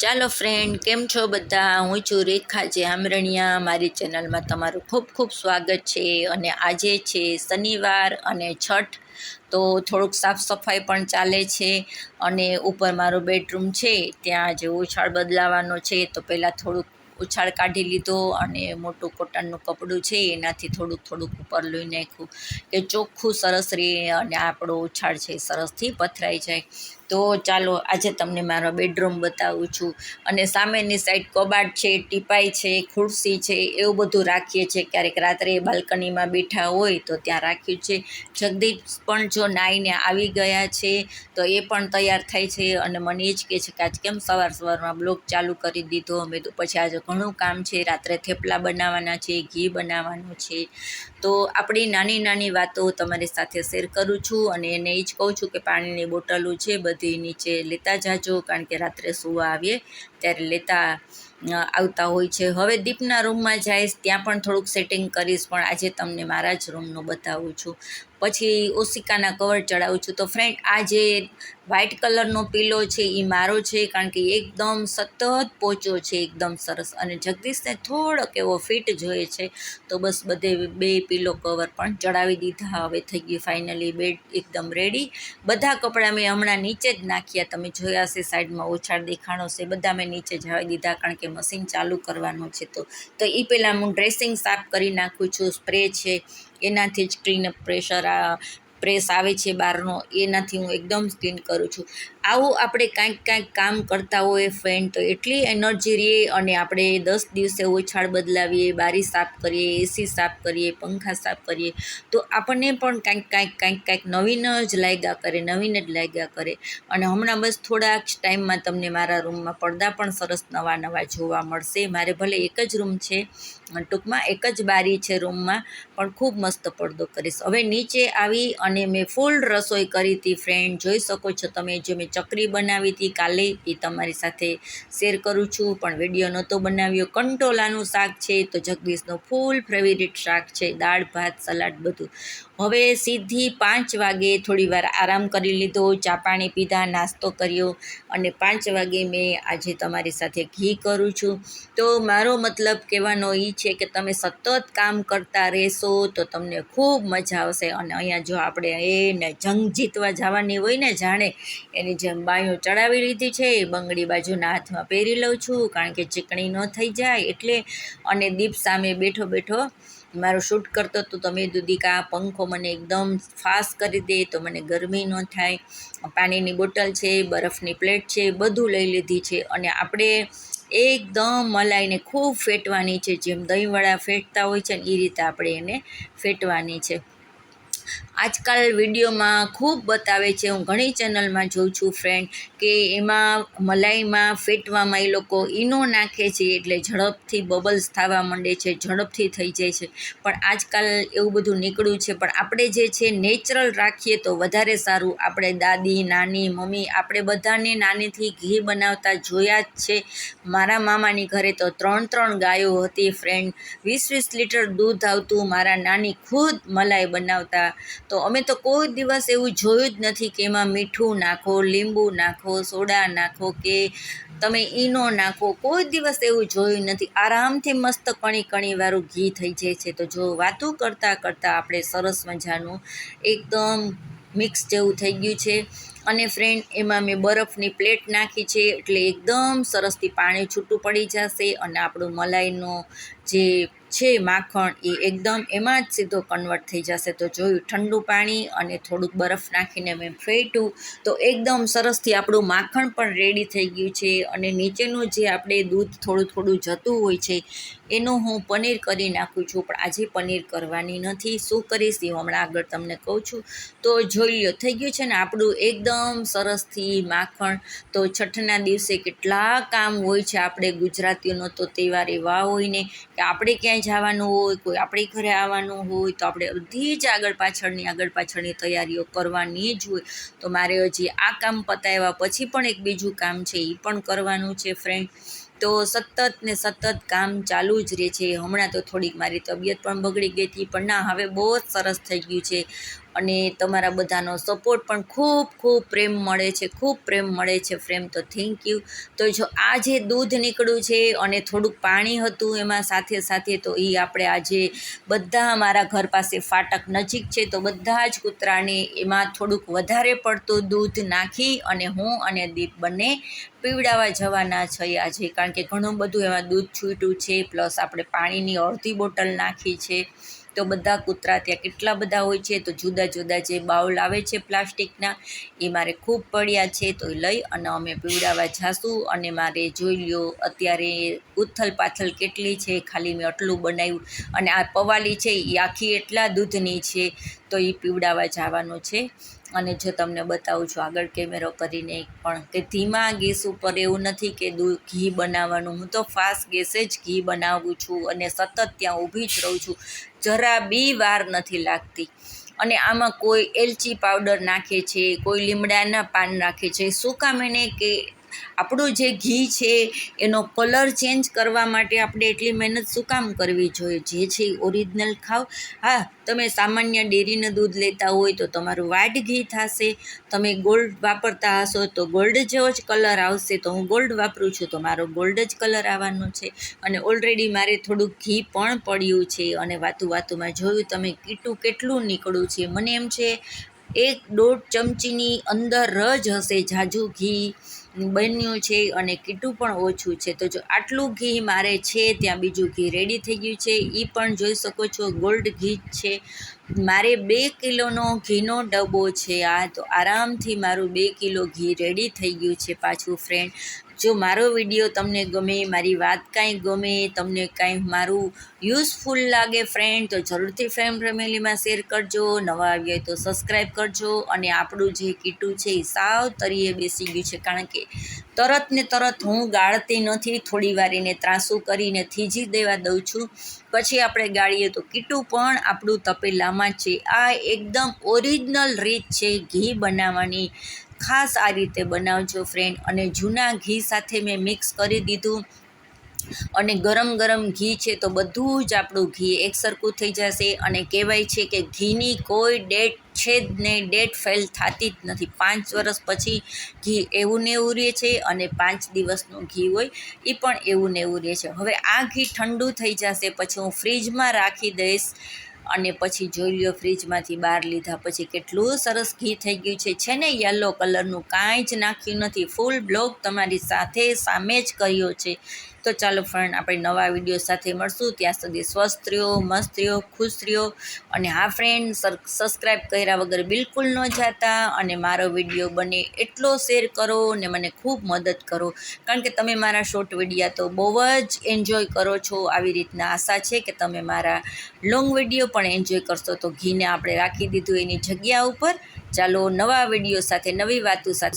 ચાલો ફ્રેન્ડ કેમ છો બધા? હું છું રેખા જે આમરણિયા. મારી ચેનલમાં તમારું ખૂબ ખૂબ સ્વાગત છે અને આજે છે શનિવાર અને છઠ, તો થોડુંક સાફ સફાઈ પણ ચાલે છે અને ઉપર મારો બેડરૂમ છે. ત્યાં જે ઉછાળ બદલાવાનો છે, તો પહેલાં થોડુંક ઉછાળ કાઢી લીધો અને મોટું કોટનનું કપડું છે, એનાથી થોડુંક થોડુંક ઉપર લઈ નાખ્યું કે ચોખ્ખું સરસ રહે અને આપણો ઉછાળ છે સરસથી પથરાઈ જાય. તો ચાલો આજે તમને મારો બેડરૂમ બતાવું છું. અને સામેની સાઈડ કબાટ છે, ટીપાઈ છે, ખુરશી છે, એવું બધું રાખીએ છીએ. ક્યારેક રાત્રે બાલ્કનીમાં બેઠા હોય તો ત્યાં રાખ્યું છે. જગદીપ પણ જો નાહીને આવી ગયા છે તો એ પણ તૈયાર થાય છે અને મને એ જ કહે છે કે આજ કેમ સવાર સવારમાં બ્લોગ ચાલુ કરી દીધો? અમે તો પછી આજે ઘણું કામ છે. રાત્રે થેપલા બનાવવાના છે, ઘી બનાવવાનું છે. તો આપણી નાની નાની વાતો તમારી સાથે શેર કરું છું અને એને એ જ કહું છું કે પાણીની બોટલો છે, બધી નીચે લેતા જાજો કારણ કે રાત્રે સૂવા આવીએ. ત્યારે લેતા આવતા હોય છે. હવે દીપના રૂમમાં જઈશ, ત્યાં પણ થોડુંક સેટિંગ કરીશ, પણ આજે તમને મારા જ રૂમનું બતાવું છું. પછી ઓશિકાના કવર ચડાવું છું. તો ફ્રેન્ડ આ જે વ્હાઇટ કલરનો પીલો છે એ મારો છે, કારણ કે એકદમ સતત પોચો છે, એકદમ સરસ. અને જગદીશને થોડોક એવો ફિટ જોઈએ છે, તો બસ બધે બે પીલો કવર પણ ચડાવી દીધા. હવે થઈ ગયું ફાઇનલી બેડ એકદમ રેડી બધા કપડાં મેં હમણાં નીચે જ નાખ્યા. તમે જોયા છે સાઈડમાં ઓછાળ દેખાણો છે. બધા મેં નીચે જવા દીધા કારણ કે મશીન ચાલુ કરવાનું છે તો. તો એ પહેલાં હું ડ્રેસિંગ સાફ કરી નાખું છું સ્પ્રે છે, એનાથી જ ક્લીનઅપ પ્રેશર આ પ્રેસ આવે છે બહારનો એનાથી હું એકદમ ક્લીન કરું છું. આવું આપણે કાંઈક કાંઈક કામ કરતા હોય ફ્રેન્ડ તો એટલી એનર્જી રહે અને આપણે દસ દિવસે ઓછાળ બદલાવીએ, બારી સાફ કરીએ એસી સાફ કરીએ, પંખા સાફ કરીએ, તો આપણને પણ કાંઈક કાંઈક કાંઈક કાંઈક નવીન જ લાગ્યા કરે, નવીન જ લાગ્યા કરે. અને હમણાં બસ થોડાક ટાઈમમાં તમને મારા રૂમમાં પડદા પણ સરસ નવા નવા જોવા મળશે. મારે ભલે એક જ રૂમ છે, ટૂંકમાં એક જ બારી છે રૂમમાં, પણ ખૂબ મસ્ત પડદો કરીશ. હવે નીચે આવી અને મેં ફૂલ રસોઈ કરી હતી ફ્રેન્ડ જોઈ શકો છો તમે જે મેં ચકરી બનાવી હતી કાલે, એ તમારી સાથે શેર કરું છું. પણ વીડિયો નહોતો બનાવ્યો. કંટોલાનું શાક છે તો જગદીશનું ફૂલ ફેવરિટ શાક છે. દાળ, ભાત, સલાડ બધું. હવે સીધી પાંચ વાગે થોડી વાર આરામ કરી લીધો. ચા પાણી પીધા, નાસ્તો કર્યો અને પાંચ વાગે મેં આજે તમારી સાથે ઘી કરું છું. તો મારો મતલબ કહેવાનો એ છે કે તમે સતત કામ કરતા રહેશો તો તમને ખૂબ મજા આવશે. અને અહીંયા જો આપણે એને જંગ જીતવા જવાની હોય ને જાણે એની જેમ બાયો ચડાવી લીધી છે બંગડી બાજુના હાથમાં પહેરી લઉં છું, કારણ કે ચીકણી ન થઈ જાય એટલે અને દીપ સામે બેઠો બેઠો મારો શૂટ કરતો તો તમે દુદિકા પંખો મને એકદમ ફાસ્ટ કરી દે, તો મને ગરમી ન થાય. પાણીની બોટલ છે, બરફની પ્લેટ છે, બધું લઈ લીધી છે. અને આપણે એકદમ મલાઈને ખૂબ ફેટવાની છે, જેમ દહીંવડા ફેટતા હોય છે ને એ રીતે આપણે એને ફેટવાની છે. આજકાલ વિડીયોમાં ખૂબ બતાવે છે. હું ઘણી ચેનલમાં જોઉં છું ફ્રેન્ડ કે એમાં મલાઈમાં ફેટવામાં એ લોકો ઈનો નાખે છે એટલે ઝડપથી બબલ્સ થવા માંડે છે, ઝડપથી થઈ જાય છે. પણ આજકાલ એવું બધું નીકળ્યું છે. પણ આપણે જે છે નેચરલ રાખીએ તો વધારે સારું. આપણે દાદી, નાની, મમ્મી, આપણે બધાને નાનીથી ઘી બનાવતા જોયા જ છે. મારા મામાની ઘરે તો ત્રણ ત્રણ ગાયો હતી ફ્રેન્ડ વીસ વીસ લીટર દૂધ આવતું. મારા નાની ખુદ મલાઈ બનાવતા. તો અમે તો કોઈ દિવસ એવું જોયું જ નથી કે એમાં મીઠું નાખો, લીંબુ નાખો, સોડા નાખો કે તમે ઈનો નાખો. કોઈ દિવસ એવું જોયું નથી. આરામથી મસ્ત કણી કણીવાળું ઘી થઈ જાય છે. તો જો વાતું કરતાં કરતાં આપણે સરસ મજાનું એકદમ મિક્સ જેવું થઈ ગયું છે. અને ફ્રેન્ડ એમાં મેં બરફની પ્લેટ નાખી છે. એટલે એકદમ સરસથી પાણી છૂટું પડી જશે અને આપણું મલાઈનો જે છે માખણ, એ એકદમ એમાં જ સીધો કન્વર્ટ થઈ જશે. તો જોયું, ઠંડુ પાણી અને થોડુંક બરફ નાખીને મેં ફેટ્યું. તો એકદમ સરસથી આપણું માખણ પણ રેડી થઈ ગયું છે. અને નીચેનું જે આપણે દૂધ થોડું થોડું જતું હોય છે, એનું હું પનીર કરી નાખું છું. પણ આજે પનીર કરવાની નથી. શું કરીશ એ હમણાં આગળ તમને કહું છું. તો જોઈ લો, થઈ ગયું છે ને આપણું એકદમ સરસથી માખણ. તો છઠ્ઠના દિવસે કેટલા કામ હોય છે આપણે ગુજરાતીઓનો તો તહેવાર એવા હોય ને કે આપણે ક્યાંય જવાનું હોય, કોઈ આપણી ઘરે આવવાનું હોય, તો આપણે બધી જ આગળ પાછળની આગળ પાછળની તૈયારીઓ કરવાની જ હોય. તો મારે હજી આ કામ પતાવ્યા પછી પણ એક બીજું કામ છે એ પણ કરવાનું છે ફ્રેન્ડ તો સતત ને સતત કામ ચાલુ જ રહે છે. હમણાં તો થોડીક મારી તબિયત પણ બગડી ગઈ હતી, પણ ના, હવે બહુ જ સરસ થઈ ગયું છે. અને તમારા બધાનો સપોર્ટ પણ ખૂબ ખૂબ પ્રેમ મળે છે, ખૂબ પ્રેમ મળે છે પ્રેમ, તો થેન્ક યુ તો જો આ જે દૂધ નીકળ્યું છે અને થોડુંક પાણી હતું એમાં સાથે સાથે, તો એ આપણે આજે બધા મારા ઘર પાસે ફાટક નજીક છે, તો બધા જ કૂતરાને એમાં થોડુંક વધારે પડતું દૂધ નાખી અને હું અને દીપ બંને પીવડાવવા જવાના છીએ આજે, કારણ કે ઘણું બધું એમાં દૂધ છૂટ્યું છે, પ્લસ આપણે પાણીની અડધી બોટલ નાખી છે. તો બધા કૂતરા ત્યાં કેટલા બધા હોય છે તો જુદા જુદા જે બાઉલ આવે છે પ્લાસ્ટિકના, એ મારે ખૂબ પડ્યા છે તો એ લઈ અને અમે પીવડાવવા જાશું અને મારે જોઈ લ્યો અત્યારે ઉથલ પાથલ કેટલી છે, ખાલી મેં આટલું બનાવ્યું અને આ પવાલી છે, એ આખી એટલા દૂધની છે તો એ પીવડાવવા જવાનું છે. અને જો તમને બતાવું છું, આગળ કેમેરો કરીને પણ કે ધીમા ગેસ ઉપર એવું નથી કે દૂધ ઘી બનાવવાનું. હું તો ફાસ્ટ ગેસે જ ઘી બનાવું છું અને સતત ત્યાં ઊભી જ રહું છું. જરા બી વાર નથી લાગતી. અને આમાં કોઈ એલચી પાવડર નાખે છે, કોઈ લીમડાના પાન નાખે છે. શું કામ એને કે આપણું જે ઘી છે, એનો કલર ચેન્જ કરવા માટે આપણે એટલી મહેનત શું કામ કરવી જોઈએ? જે છે એ ઓરિજિનલ ખાવ. હા, તમે સામાન્ય ડેરીનું દૂધ લેતા હોય તો તમારું વ્હાઇટ ઘી થશે. તમે ગોલ્ડ વાપરતા હશો તો ગોલ્ડ જેવો જ કલર આવશે. તો હું ગોલ્ડ વાપરું છું તો મારો ગોલ્ડ જ કલર આવવાનો છે. અને ઓલરેડી મારે થોડુંક ઘી પણ પડ્યું છે અને વાતું વાતુંમાં જોયું તમે કીટું કેટલું નીકળ્યું છે. મને એમ છે, એક દોઢ ચમચીની અંદર જ હશે ઝાઝું ઘી. બન્યું છે અને કીટું પણ ઓછું છે. તો જો આટલું ઘી મારે છે, ત્યાં બીજું ઘી રેડી થઈ ગયું છે. એ પણ જોઈ શકો છો ગોલ્ડ ઘી છે. મારે બે કિલોનો ઘીનો ડબ્બો છે આ. તો આરામથી મારું બે કિલો ઘી રેડી થઈ ગયું છે પાછું ફ્રેન્ડ જો મારો વીડિયો તમને ગમે, મારી વાત કાંઈ ગમે, તમને કાંઈ મારું યુઝફુલ લાગે ફ્રેન્ડ તો જરૂરથી ફ્રેન્ડ ફેમિલીમાં શેર કરજો. નવા આવ્યા તો સબસ્ક્રાઈબ કરજો. અને આપણું જે કીટું છે એ સાવ તરીએ બેસી ગયું છે, કારણ કે તરત ને તરત હું ગાળતી નથી, થોડી વાર એને ત્રાસું કરીને થીજી દેવા દઉં છું. પછી આપણે ગાળીએ તો કીટું પણ આપણું તપેલામાં છે. આ એકદમ ઓરિજિનલ રીત છે, ઘી બનાવવાની. ખાસ આ રીતે બનાવજો ફ્રેન્ડ અને જૂના ઘી સાથે મેં મિક્સ કરી દીધું. અને ગરમ ગરમ ઘી છે તો બધું જ આપણું ઘી એકસરખું થઈ જશે. અને કહેવાય છે કે ઘીની કોઈ ડેટ છે જ નહીં ડેટ ફેલ થતી જ નથી. પાંચ વર્ષ પછી ઘી એવું ને એવું રહે છે અને પાંચ દિવસનું ઘી હોય એ પણ એવું ને એવું રહે છે. હવે આ ઘી ઠંડુ થઈ જશે, પછી હું ફ્રીજમાં રાખી દઈશ. અને પછી જોઈ લ્યો ફ્રીજમાંથી બહાર લીધા પછી કેટલું સરસ ઘી થઈ ગયું છે. છે ને યલો કલરનું કાંઈ જ નાખ્યું નથી. ફૂલ બ્લોગ તમારી સાથે સામે જ કર્યો છે. તો ચાલો ફ્રેન્ડ, આપણે નવા વીડિયો સાથે મળશું. ત્યાં સુધી સ્વસ્થ રહ્યો, મસ્ત રહ્યો, ખુશ રહ્યો. અને હા ફ્રેન્ડ સબસ્ક્રાઈબ કર્યા વગર બિલકુલ ન જાતા. અને મારો વીડિયો બને એટલો શેર કરો ને મને ખૂબ મદદ કરો. કારણ કે તમે મારા શોર્ટ વિડીયા તો બહુ જ એન્જોય કરો છો. આવી રીતના આશા છે કે તમે મારા લોંગ વીડિયો પણ એન્જોય કરશો. તો ઘીને આપણે રાખી દીધું એની જગ્યા ઉપર. ચાલો નવા વીડિયો સાથે, નવી વાતો સાથે